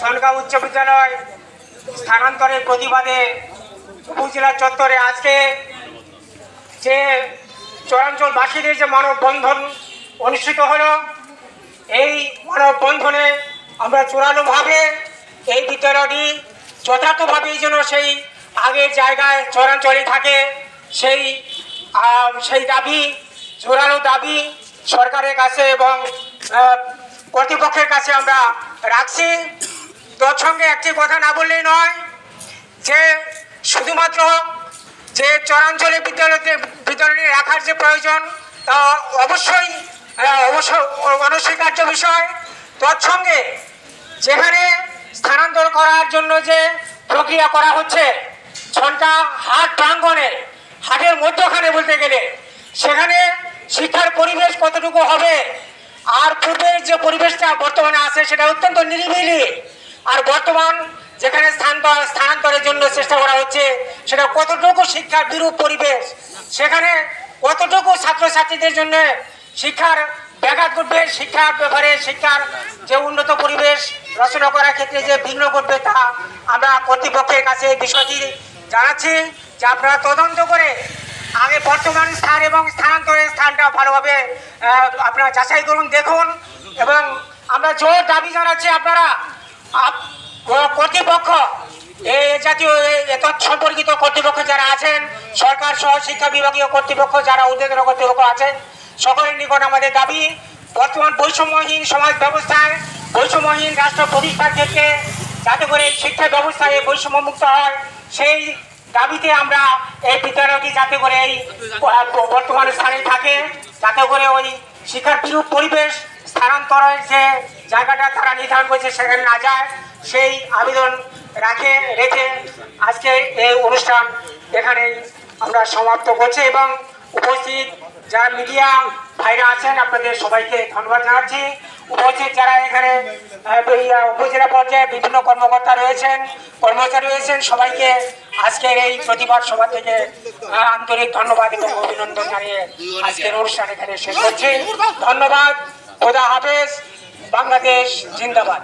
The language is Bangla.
সনগাঁও উচ্চ বিদ্যালয় স্থানান্তরের প্রতিবাদে উপজেলা চত্বরে আজকে যে চরাঞ্চলবাসীদের যে মানববন্ধন অনুষ্ঠিত হলো, এই মানববন্ধনে আমরা চূড়ান্তভাবে এই বিদ্যালয়টি যথার্থভাবেই যেন সেই আগের জায়গায় চরাঞ্চলে থাকে, সেই সেই দাবি জোরালো দাবি সরকারের কাছে এবং কর্তৃপক্ষের কাছে আমরা রাখছি। তৎসঙ্গে একটি কথা না বললেই নয় যে, শুধুমাত্র যে চরাঞ্চলে বিদ্যালয়তে বিদ্যালয়টি রাখার যে প্রয়োজন, তা অবশ্যই অবশ্য অনস্বীকার্য বিষয়। তৎসঙ্গে যেখানে স্থানান্তর করার জন্য যে প্রক্রিয়া করা হচ্ছে ছনটা হাট প্রাঙ্গণে মধ্যখানে বলতে গেলে, সেখানে শিক্ষার পরিবেশ কতটুকু হবে? আর পূর্বের যে পরিবেশটা বর্তমানে আছে, সেটা অত্যন্ত নিরিবিলি। আর বর্তমান যেখানে স্থান স্থানান্তরের জন্য চেষ্টা করা হচ্ছে, সেটা কতটুকু শিক্ষার বিরূপ পরিবেশ? সেখানে কতটুকু ছাত্রছাত্রীদের জন্য শিক্ষার ব্যাঘাত ঘটবে? শিক্ষার ব্যাপারে শিক্ষার যে উন্নত পরিবেশ রচনা করার ক্ষেত্রে যে ভিন্ন ঘটবে, তা আমরা কর্তৃপক্ষের কাছে বিষয়টি জানাচ্ছি, যে আপনারা তদন্ত করে আগে বর্তমান স্থান এবং স্থানান্তরের স্থানটা ভালোভাবে আপনারা যাচাই করুন, দেখুন, এবং আমরা জোর দাবি জানাচ্ছি আপনারা, আপ- কর্তৃপক্ষ, এই জাতীয় সম্পর্কিত কর্তৃপক্ষ যারা আছেন, সরকার সহ শিক্ষা বিভাগীয় কর্তৃপক্ষ যারা উদ্যোগের কর্তৃপক্ষ আছেন, সকলের নিকট আমাদের দাবি, বর্তমান বৈষম্যহীন সমাজ ব্যবস্থায়, বৈষম্যহীন রাষ্ট্র প্রতিষ্ঠার ক্ষেত্রে যাতে করে শিক্ষা ব্যবস্থায় বৈষম্য মুক্ত হয়, সেই দাবিতে আমরা এই যাতে করে এই বর্তমান স্থানে থাকে, যাতে করে ওই শিক্ষার বিরূপ পরিবেশ স্থানান্তরের যে জায়গাটা তারা নির্ধারণ করেছে সেখানে না যায়, সেই আবেদন রাখে, রেখে আজকে এই অনুষ্ঠান এখানেই আমরা সমাপ্ত করছি এবং উপস্থিত যারা মিডিয়া ভাইরা আছেন, আপনাদের সবাইকে ধন্যবাদ জানাচ্ছি। উপস্থিত যারা এখানে উপজেলা পর্যায়ে বিভিন্ন কর্মকর্তা রয়েছেন, কর্মচারী রয়েছেন, সবাইকে আজকের এই প্রতিবাদ সভা থেকে আন্তরিক ধন্যবাদ এবং অভিনন্দন জানিয়ে আজকের অনুষ্ঠান এখানে শেষ করছি। ধন্যবাদ। খোদা হাফেজ। বাংলাদেশ জিন্দাবাদ।